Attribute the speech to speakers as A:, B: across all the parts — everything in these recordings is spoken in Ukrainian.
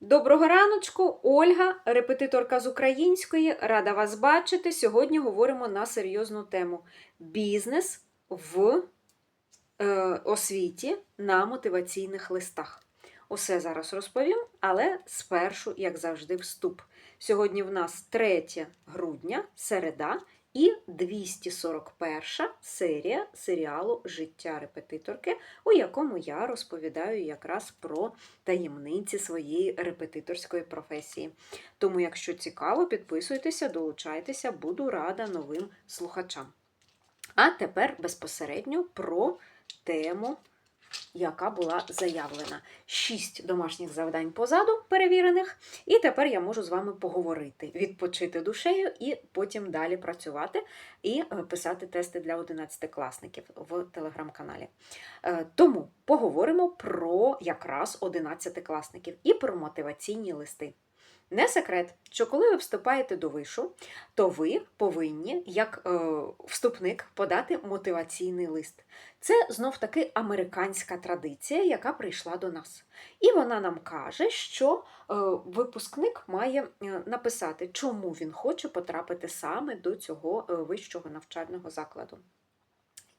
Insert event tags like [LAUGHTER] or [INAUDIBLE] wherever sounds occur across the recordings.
A: Доброго раночку, Ольга, репетиторка з української. Рада вас бачити. Сьогодні говоримо на серйозну тему: бізнес в е, освіті на мотиваційних листах. Усе зараз розповім, але спершу, як завжди, вступ. Сьогодні в нас 3 грудня, середа, і 241 серія серіалу Життя репетиторки, у якому я розповідаю якраз про таємниці своєї репетиторської професії. Тому, якщо цікаво, підписуйтеся, долучайтеся, буду рада новим слухачам. А тепер безпосередньо про тему, яка була заявлена. Шість домашніх завдань позаду перевірених, і тепер я можу з вами поговорити, відпочити душею і потім далі працювати і е, писати тести для 11-класників в телеграм-каналі. Е, Тому поговоримо про якраз 11-класників і про мотиваційні листи. Не секрет, що коли ви вступаєте до вишу, то ви повинні, як е, вступник, подати мотиваційний лист. Це знов таки американська традиція, яка прийшла до нас. І вона нам каже, що е, випускник має е, написати, чому він хоче потрапити саме до цього е, вищого навчального закладу.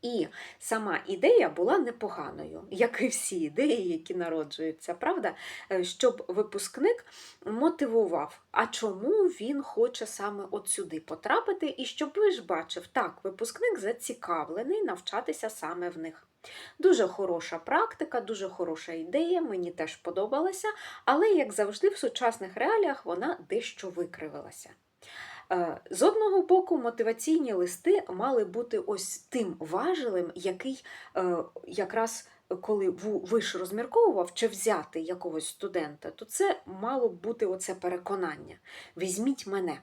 A: І сама ідея була непоганою, як і всі ідеї, які народжуються, правда? Е, Щоб випускник мотивував, а чому він хоче саме от сюди потрапити, і щоб ви ж бачив, так, випускник зацікавлений навчатися саме в них. Дуже хороша практика, дуже хороша ідея, мені теж подобалася, але, як завжди, в сучасних реаліях вона дещо викривилася. Е, З одного боку, мотиваційні листи мали бути ось тим важелем, який е, якраз коли виш розмірковував чи взяти якогось студента, то це мало б бути оце переконання. Візьміть мене.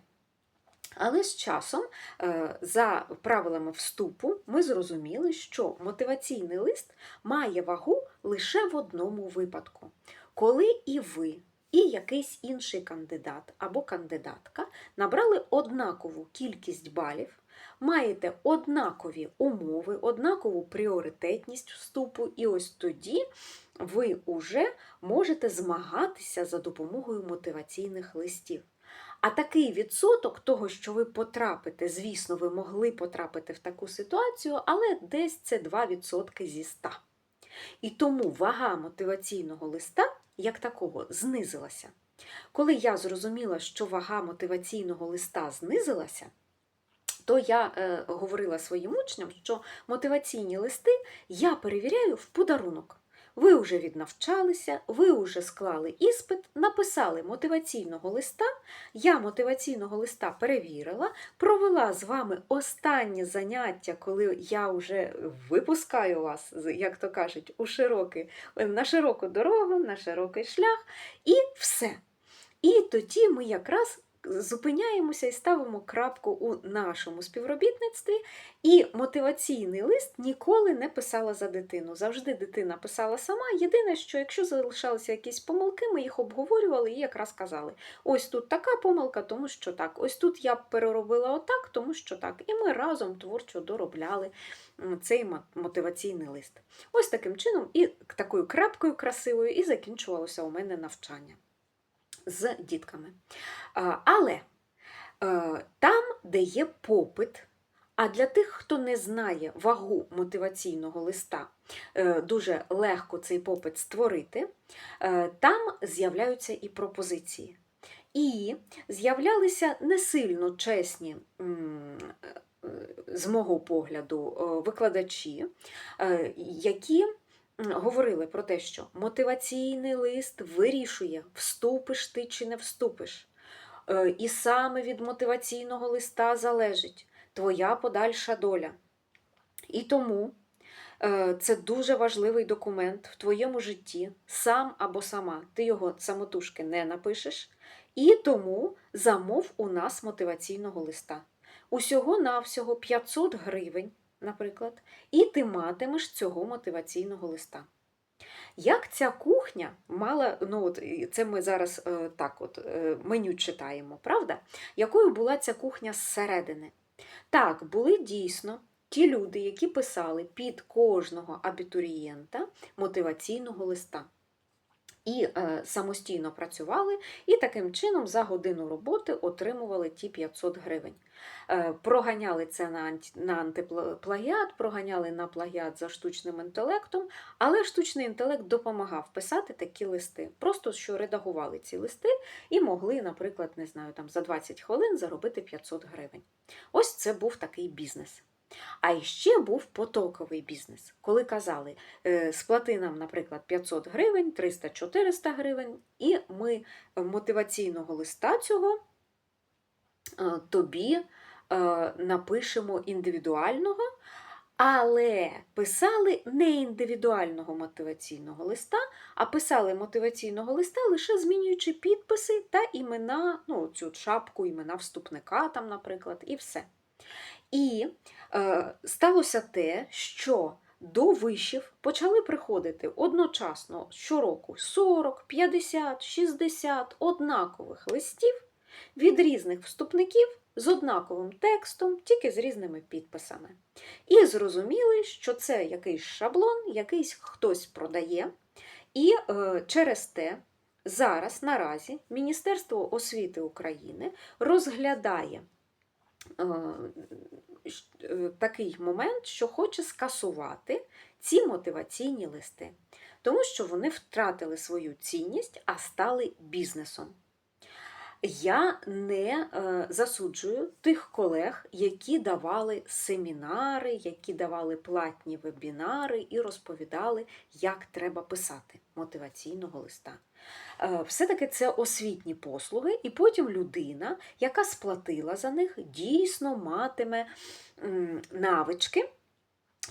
A: Але з часом, е, за правилами вступу, ми зрозуміли, що мотиваційний лист має вагу лише в одному випадку, коли і ви, і якийсь інший кандидат або кандидатка набрали однакову кількість балів, маєте однакові умови, однакову пріоритетність вступу, і ось тоді ви вже можете змагатися за допомогою мотиваційних листів. А такий відсоток того, що ви потрапите, звісно, ви могли потрапити в таку ситуацію, але десь це 2% зі 100. І тому вага мотиваційного листа як такого знизилася. Коли я зрозуміла, що вага мотиваційного листа знизилася, то я е, говорила своїм учням, що мотиваційні листи я перевіряю в подарунок. Ви вже віднавчалися, ви вже склали іспит, написали мотиваційного листа. Я мотиваційного листа перевірила, провела з вами останнє заняття, коли я вже випускаю вас, як то кажуть, у широкий, на широку дорогу, на широкий шлях, і все. І тоді ми якраз зупиняємося і ставимо крапку у нашому співробітництві. І мотиваційний лист ніколи не писала за дитину. Завжди дитина писала сама. Єдине, що якщо залишалися якісь помилки, ми їх обговорювали і якраз казали: ось тут така помилка, тому що так, ось тут я переробила отак, тому що так. І ми разом творчо доробляли цей мотиваційний лист. Ось таким чином, і такою крапкою красивою, і закінчувалося у мене навчання з дітками. Але е, там, де є попит, а для тих, хто не знає вагу мотиваційного листа, е, дуже легко цей попит створити, е, там з'являються і пропозиції. І з'являлися не сильно чесні, з мого погляду, викладачі, які говорили про те, що мотиваційний лист вирішує, вступиш ти чи не вступиш. Е, І саме від мотиваційного листа залежить твоя подальша доля. І тому е, це дуже важливий документ в твоєму житті, сам або сама. Ти його самотужки не напишеш. І тому замов у нас мотиваційного листа. Усього навсього 500 гривень, наприклад, і ти матимеш цього мотиваційного листа. Як ця кухня мала, ну от це ми зараз е, так от е, меню читаємо, правда? Якою була ця кухня зсередини? Так, були дійсно ті люди, які писали під кожного абітурієнта мотиваційного листа. І е, самостійно працювали, і таким чином за годину роботи отримували ті 500 гривень. Е, проганяли це на, на антиплагіат, проганяли на плагіат за штучним інтелектом, але штучний інтелект допомагав писати такі листи. Просто що редагували ці листи і могли, наприклад, не знаю, там за 20 хвилин заробити 500 гривень. Ось це був такий бізнес. А іще був потоковий бізнес, коли казали, е, сплати нам, наприклад, 500 гривень, 300-400 гривень, і ми мотиваційного листа цього е, тобі е, напишемо індивідуального, але писали не індивідуального мотиваційного листа, а писали мотиваційного листа лише змінюючи підписи та імена, ну, цю шапку, імена вступника, там, наприклад, і все. І е, сталося те, що до вишів почали приходити одночасно щороку 40, 50, 60 однакових листів від різних вступників з однаковим текстом, тільки з різними підписами. І зрозуміли, що це якийсь шаблон, якийсь хтось продає. І е, через те зараз наразі Міністерство освіти України розглядає такий момент, що хоче скасувати ці мотиваційні листи, тому що вони втратили свою цінність, а стали бізнесом. Я не е, засуджую тих колег, які давали семінари, які давали платні вебінари і розповідали, як треба писати мотиваційного листа. Е, Все-таки це освітні послуги, і потім людина, яка сплатила за них, дійсно матиме навички.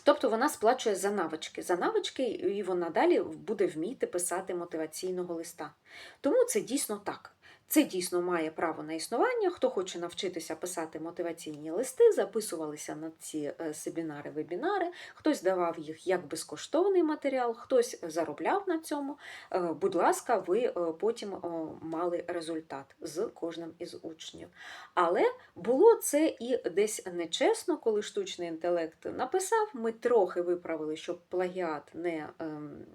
A: Тобто вона сплачує за навички, за навички, і вона далі буде вміти писати мотиваційного листа. Тому це дійсно так. Це дійсно має право на існування. Хто хоче навчитися писати мотиваційні листи, записувалися на ці е, семінари, вебінари, хтось давав їх як безкоштовний матеріал, хтось заробляв на цьому. Е, Будь ласка, ви е, потім мали результат з кожним із учнів. Але було це і десь нечесно, коли штучний інтелект написав. Ми трохи виправили, щоб плагіат не ем,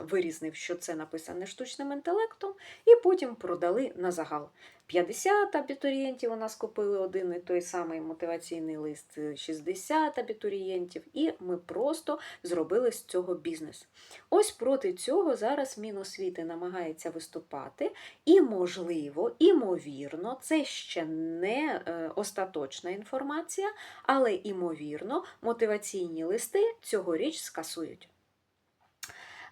A: вирізнив, що це написане штучним інтелектом, і потім продали на загал. 50 абітурієнтів у нас купили один і той самий мотиваційний лист, 60 абітурієнтів, і ми просто зробили з цього бізнес. Ось проти цього зараз Міносвіти намагається виступати, і, можливо, імовірно, це ще не е, остаточна інформація, але імовірно, мотиваційні листи цьогоріч скасують.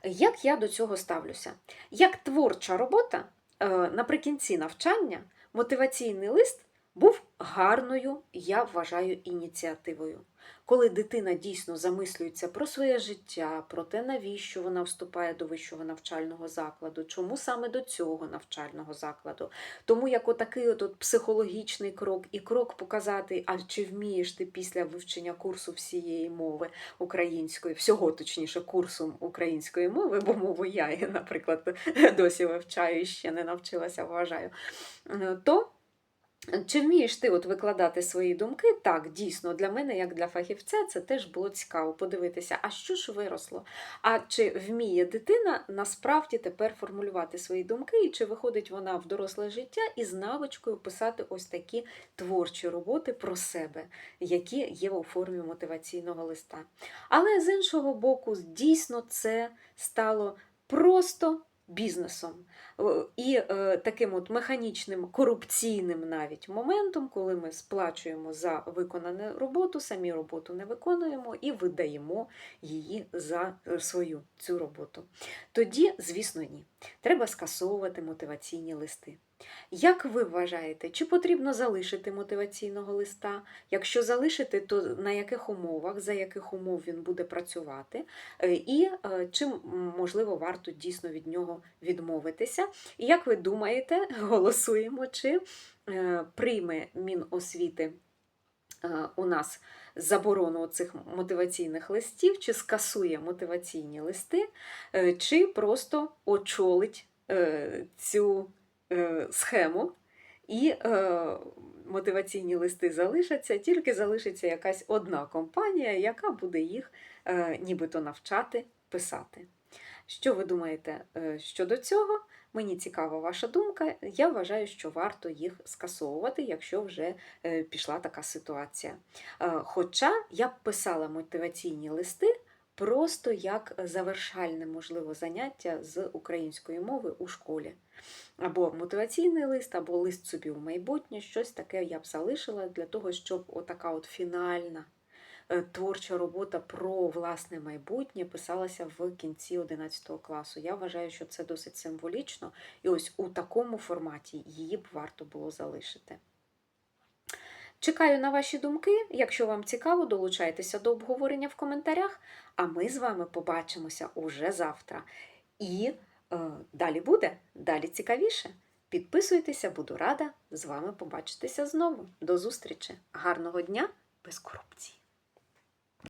A: Як я до цього ставлюся? Як творча робота, е, наприкінці навчання мотиваційний лист був гарною, я вважаю, ініціативою. Коли дитина дійсно замислюється про своє життя, про те, навіщо вона вступає до вищого навчального закладу, чому саме до цього навчального закладу. Тому як отакий от, от психологічний крок і крок показати, а чи вмієш ти після вивчення курсу всієї мови української, всього точніше, курсу української мови, бо мову я, [LAUGHS] наприклад, досі вивчаю і ще не навчилася, вважаю, то чи вмієш ти от викладати свої думки? Так, дійсно, для мене, як для фахівця, це теж було цікаво подивитися, а що ж виросло? А чи вміє дитина насправді тепер формулювати свої думки, і чи виходить вона в доросле життя із навичкою писати ось такі творчі роботи про себе, які є у формі мотиваційного листа? Але з іншого боку, дійсно це стало просто бізнесом. І е, таким от механічним корупційним навіть моментом, коли ми сплачуємо за виконану роботу, самі роботу не виконуємо і видаємо її за е, свою цю роботу. Тоді, звісно, ні. Треба скасовувати мотиваційні листи. Як ви вважаєте, чи потрібно залишити мотиваційного листа? Якщо залишити, то на яких умовах, за яких умов він буде працювати, Е, і е, чи можливо варто дійсно від нього відмовитися? І як ви думаєте, [LAUGHS] голосуємо, чи е, прийме Міносвіти е, у нас заборону цих мотиваційних листів, чи скасує мотиваційні листи, е, чи просто очолить цю схему, і е, мотиваційні листи залишаться, тільки залишиться якась одна компанія, яка буде їх е, нібито навчати писати. Що ви думаєте щодо цього? Мені цікава ваша думка. Я вважаю, що варто їх скасовувати, якщо вже е, пішла така ситуація. Е, Хоча я б писала мотиваційні листи просто як завершальне, можливо, заняття з української мови у школі. Або мотиваційний лист, або лист собі у майбутнє, щось таке я б залишила для того, щоб отака от фінальна творча робота про власне майбутнє писалася в кінці 11 класу. Я вважаю, що це досить символічно, і ось у такому форматі її б варто було залишити. Чекаю на ваші думки. Якщо вам цікаво, долучайтеся до обговорення в коментарях, а ми з вами побачимося уже завтра. І е, далі буде, далі цікавіше. Підписуйтеся, буду рада з вами побачитися знову. До зустрічі! Гарного дня без корупції!